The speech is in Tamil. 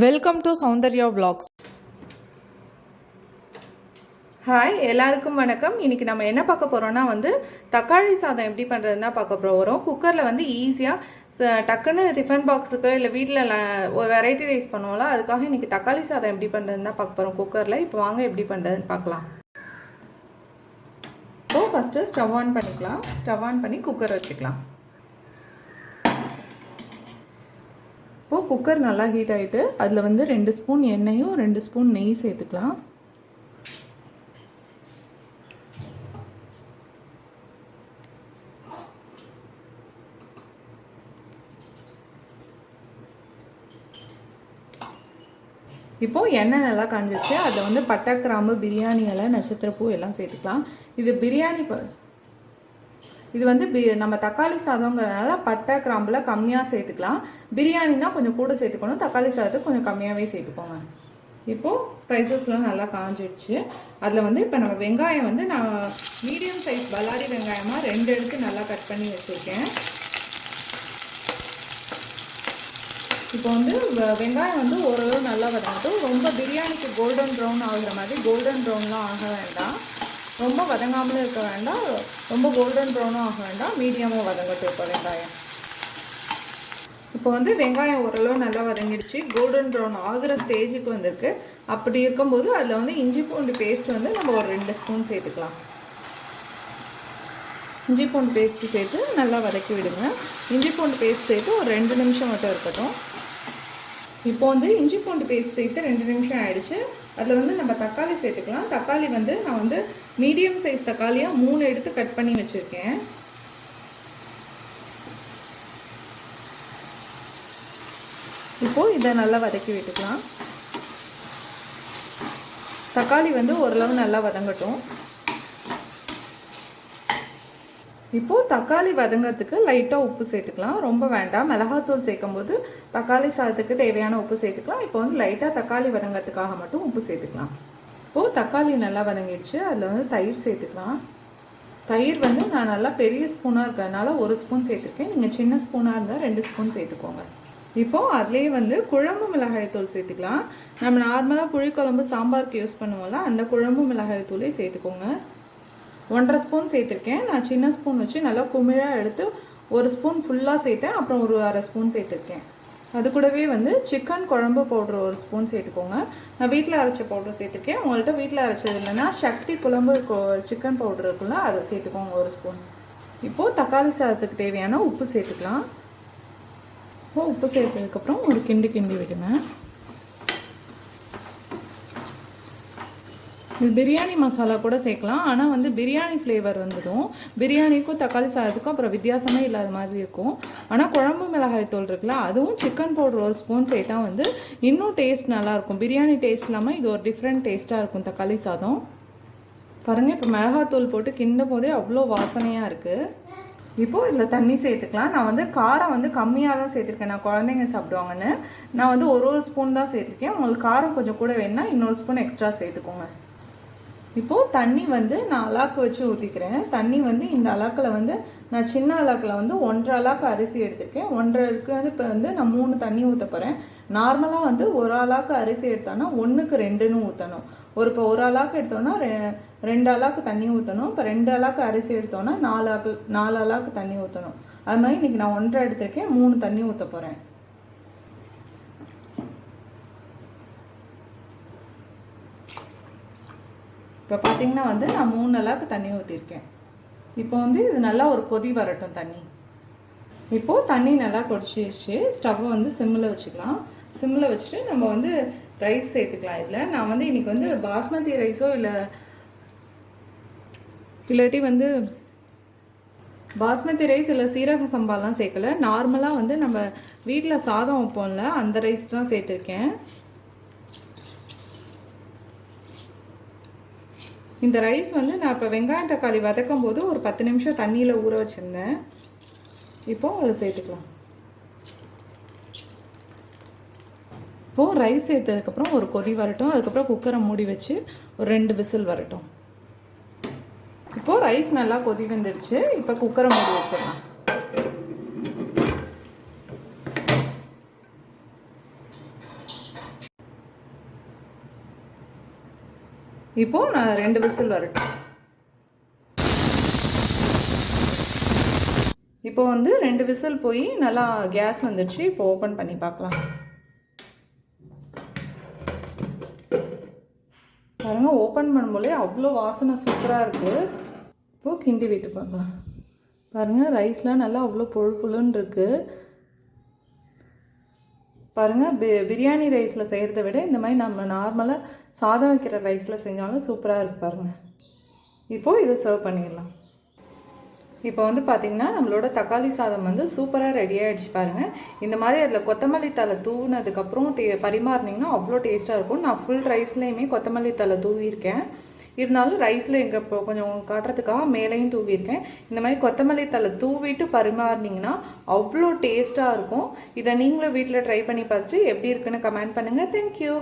Welcome to Soundarya vlogs. Hi எல்லாருக்கும் வணக்கம். இன்னைக்கு நம்ம என்ன பார்க்க போறோம்னா வந்து தக்காளி சாதம் எப்படி பண்ணுறதுன்னா பார்க்க பார்க்க போகிறோம் குக்கரில் வந்து ஈஸியாக டக்குன்னு டிஃபன் பாக்ஸுக்கு இல்லை வீட்டில் வெரைட்டி ரைஸ் பண்ணுவோம்ல அதுக்காக இன்றைக்கி தக்காளி சாதம் எப்படி பண்ணுறதுன்னு தான் பார்க்க போகிறோம் குக்கரில் இப்போ வாங்க எப்படி பண்ணுறதுன்னு பார்க்கலாம். ஸோ ஃபஸ்ட்டு ஸ்டவ் ஆன் பண்ணிக்கலாம். ஸ்டவ் ஆன் பண்ணி குக்கர் வச்சுக்கலாம். குக்கர் நல்லா ஹீட் ஆகிட்டு அதில் வந்து ரெண்டு ஸ்பூன் எண்ணெயும் ரெண்டு ஸ்பூன் நெய் சேர்த்துக்கலாம். இப்போ எண்ணெய் நல்லா காஞ்சிச்சு அதை வந்து பட்டை கிராம்பு பிரியாணி இலை நட்சத்திரப்பூ எல்லாம் சேர்த்துக்கலாம். இது பிரியாணி ப இது வந்து பி நம்ம தக்காளி சாதங்கிறதுனால பட்டை கிராம்பில் கம்மியாக சேர்த்துக்கலாம். பிரியாணினா கொஞ்சம் கூட சேர்த்துக்கணும். தக்காளி சாதத்துக்கு கொஞ்சம் கம்மியாகவே சேர்த்துக்கோங்க. இப்போது ஸ்பைசஸ்லாம் நல்லா காஞ்சிடுச்சு அதில் வந்து இப்போ நம்ம வெங்காயம் வந்து நான் மீடியம் சைஸ் பல்லாரி வெங்காயமாக ரெண்டு எடுத்து நல்லா கட் பண்ணி வச்சுருக்கேன். இப்போ வந்து வெங்காயம் வந்து ஓரளவு நல்லா வதங்கட்டும். ரொம்ப பிரியாணிக்கு கோல்டன் ப்ரௌன் ஆகுற மாதிரி கோல்டன் ப்ரௌன்லாம் ஆக வேண்டாம். ரொம்ப வதங்காமலும் இருக்க வேண்டாம். ரொம்ப கோல்டன் ப்ரௌனும் ஆக வேண்டாம். மீடியமாக வதங்கட்டும் இப்போ வெங்காயம். இப்போ வந்து வெங்காயம் ஓரளவு நல்லா வதங்கிடுச்சு. கோல்டன் ப்ரௌன் ஆகுற ஸ்டேஜுக்கு வந்திருக்கு. அப்படி இருக்கும்போது அதில் வந்து இஞ்சி பூண்டு பேஸ்ட் வந்து நம்ம ஒரு ரெண்டு ஸ்பூன் சேர்த்துக்கலாம். இஞ்சி பூண்டு பேஸ்ட் சேர்த்து நல்லா வதக்கி விடுங்க. இஞ்சி பூண்டு பேஸ்ட் சேர்த்து ஒரு ரெண்டு நிமிஷம் மட்டும் இருக்கட்டும். இப்போ வந்து இஞ்சி பூண்டு பேஸ்ட் சேர்த்து ரெண்டு நிமிஷம் ஆயிடுச்சு. அதில் வந்து நம்ம தக்காளி சேர்த்துக்கலாம். தக்காளி வந்து நான் வந்து மீடியம் சைஸ் தக்காளியாக மூணு எடுத்து கட் பண்ணி வச்சுருக்கேன். இப்போது இதை நல்லா வதக்கி விட்டுக்கலாம். தக்காளி வந்து ஓரளவு நல்லா வதங்கட்டும். இப்போது தக்காளி வதங்கிறதுக்கு லைட்டாக உப்பு சேர்த்துக்கலாம். ரொம்ப வேண்டாம். மிளகாத்தூள் சேர்க்கும் போது தக்காளி சாதத்துக்கு தேவையான உப்பு சேர்த்துக்கலாம். இப்போ வந்து லைட்டாக தக்காளி வதங்கிறதுக்காக மட்டும் உப்பு சேர்த்துக்கலாம். இப்போது தக்காளி நல்லா வதங்கிடுச்சு. அதில் வந்து தயிர் சேர்த்துக்கலாம். தயிர் வந்து நான் நல்லா பெரிய ஸ்பூனாக இருக்கிறதுனால ஒரு ஸ்பூன் சேர்த்துருக்கேன். நீங்கள் சின்ன ஸ்பூனாக இருந்தால் ரெண்டு ஸ்பூன் சேர்த்துக்கோங்க. இப்போது அதுலேயே வந்து குழம்பு மிளகாய் தூள் சேர்த்துக்கலாம். நம்ம நார்மலாக புளிக்குழம்பு சாம்பாருக்கு யூஸ் பண்ணுவோம்ல அந்த குழம்பு மிளகாய் தூளே சேர்த்துக்கோங்க. ஒன்றரை ஸ்பூன் சேர்த்துருக்கேன். நான் சின்ன ஸ்பூன் வச்சு நல்லா குமிழாக எடுத்து ஒரு ஸ்பூன் ஃபுல்லாக சேர்த்தேன். அப்புறம் ஒரு அரை ஸ்பூன் சேர்த்துருக்கேன். அது கூடவே வந்து சிக்கன் குழம்பு பவுட்ரு ஒரு ஸ்பூன் சேர்த்துக்கோங்க. நான் வீட்டில் அரைச்ச பவுட்ரு சேர்த்துருக்கேன். உங்கள்கிட்ட வீட்டில் அரைச்சது இல்லைன்னா சக்தி குழம்பு சிக்கன் பவுட்ரு இருக்குல்ல அதை சேர்த்துக்கோங்க ஒரு ஸ்பூன் இப்போது தக்காளி சாதத்துக்கு தேவையான உப்பு சேர்த்துக்கலாம். இப்போ உப்பு சேர்த்ததுக்கப்புறம் ஒரு கிண்டி கிண்டி விடுங்க. பிரியாணி மசாலா கூட சேர்க்கலாம். ஆனால் வந்து பிரியாணி ஃப்ளேவர் வந்துடும். பிரியாணிக்கும் தக்காளி சாதத்துக்கும் அப்புறம் வித்தியாசமே இல்லாத மாதிரி இருக்கும். ஆனால் குழம்பு மிளகாய் தூள் இருக்குல்ல அதுவும் சிக்கன் பவுடர் ஒரு ஸ்பூன் சேர்த்தா வந்து இன்னும் டேஸ்ட் நல்லாயிருக்கும் பிரியாணி டேஸ்ட் இல்லாமல் இது ஒரு டிஃப்ரெண்ட் டேஸ்ட்டாக இருக்கும் தக்காளி சாதம். பாருங்கள் இப்போ மிளகாத்தூள் போட்டு கிண்டும் போதே அவ்வளோ வாசனையாக இருக்குது இப்போது இதில் தண்ணி சேர்த்துக்கலாம். நான் வந்து காரம் வந்து கம்மியாக தான் சேர்த்துருக்கேன். நான் குழந்தைங்க சாப்பிடுவாங்கன்னு. நான் வந்து ஒரு ஒரு ஸ்பூன் தான் சேர்த்துருக்கேன். உங்களுக்கு காரம் கொஞ்சம் கூட வேணும்னா இன்னொரு ஸ்பூன் எக்ஸ்ட்ரா சேர்த்துக்கோங்க. இப்போது தண்ணி வந்து நான் அலாக்கு வச்சு ஊற்றிக்கிறேன் தண்ணி வந்து இந்த அலாக்கில் வந்து நான் சின்ன அலாக்கில் வந்து ஒன்றரை அலாக்கு அரிசி எடுத்திருக்கேன். ஒன்றரைக்கு வந்து இப்போ வந்து நான் மூணு தண்ணி ஊற்ற போகிறேன் நார்மலாக வந்து ஒரு அலாக்கு அரிசி எடுத்தோன்னா ஒன்றுக்கு ரெண்டுன்னு ஊற்றணும் ஒரு இப்போ ஒரு அலாக்கு எடுத்தோன்னா ரெ ரெண்டு அலாக்கு தண்ணி ஊற்றணும் இப்போ ரெண்டு அலாக்கு அரிசி எடுத்தோன்னா நாலு நாலு அலாக்கு தண்ணி ஊற்றணும் அது மாதிரி இன்றைக்கி நான் ஒன்றரை எடுத்திருக்கேன். மூணு தண்ணி ஊற்ற போகிறேன் இப்போ பார்த்தீங்கன்னா வந்து நான் மூணு அளவுக்கு தண்ணி ஊற்றிருக்கேன் இப்போ வந்து இது நல்லா ஒரு கொதி வரட்டும் தண்ணி. இப்போது தண்ணி நல்லா கொதிச்சிருச்சு. ஸ்டவ்வை வந்து சிம்மில் வச்சுக்கலாம். சிம்மில் வச்சுட்டு நம்ம வந்து ரைஸ் சேர்த்துக்கலாம் இதில். நான் வந்து இன்றைக்கி வந்து பாஸ்மதி ரைஸோ இல்லை இல்லாட்டி வந்து பாஸ்மதி ரைஸ் இல்லை சீரக சம்பாலாம் சேர்க்கல. நார்மலாக வந்து நம்ம வீட்டில் சாதம் வைப்போம்ல அந்த ரைஸ் தான் சேர்த்துருக்கேன். இந்த ரைஸ் வந்து நான் இப்போ வெங்காயம் தக்காளி வதக்கும் போது ஒரு பத்து நிமிஷம் தண்ணியில் ஊற வச்சுருந்தேன். இப்போ அதை சேர்த்துக்கலாம். இப்போது ரைஸ் சேர்த்ததுக்கப்புறம் ஒரு கொதி வரட்டும். அதுக்கப்புறம் குக்கரை மூடி வச்சு ஒரு ரெண்டு விசில் வரட்டும். இப்போது ரைஸ் நல்லா கொதி வந்துடுச்சு. இப்போ குக்கரை மூடி வச்சிடலாம். இப்போ நான் ரெண்டு விசில் வரட்டும். இப்போ வந்து ரெண்டு விசில் போய் நல்லா கேஸ் வந்துடுச்சு. இப்போ ஓப்பன் பண்ணி பார்க்கலாம். பாருங்க ஓப்பன் பண்ணும்போதே அவ்வளோ வாசனை சூப்பராக இருக்குது இப்போது கிண்டி விட்டு பார்க்கலாம். பாருங்கள் ரைஸ்லாம் நல்லா அவ்வளோ பொழு புழுன்னு இருக்குது பாருங்கள் பி பிரியாணி ரைஸில் செய்கிறத விட இந்த மாதிரி நம்ம நார்மலாக சாதம் வைக்கிற ரைஸில் செஞ்சாலும் சூப்பராக இருக்கு பாருங்கள் இப்போது இதை சர்வ் பண்ணிடலாம். இப்போ வந்து பார்த்தீங்கன்னா நம்மளோட தக்காளி சாதம் வந்து சூப்பராக ரெடி ஆகிடுச்சு பாருங்கள் இந்த மாதிரி அதில் கொத்தமல்லி தலை தூவினதுக்கப்புறம் டே பரிமாறினீங்கன்னா அவ்வளோ டேஸ்ட்டாக இருக்கும். நான் ஃபுல் ரைஸ்லேயுமே கொத்தமல்லி தலை தூவியிருக்கேன். இருந்தாலும் ரைஸில் எங்கே இப்போ கொஞ்சம் காட்டுறதுக்காக மேலேயும் தூவியிருக்கேன். இந்த மாதிரி கொத்தமல்லி தலை தூவிட்டு பரிமாறினீங்கன்னா அவ்வளோ டேஸ்ட்டாக இருக்கும். இதை நீங்களும் வீட்டில் ட்ரை பண்ணி பார்த்துட்டு எப்படி இருக்குன்னு கமெண்ட் பண்ணுங்கள் தேங்க்யூ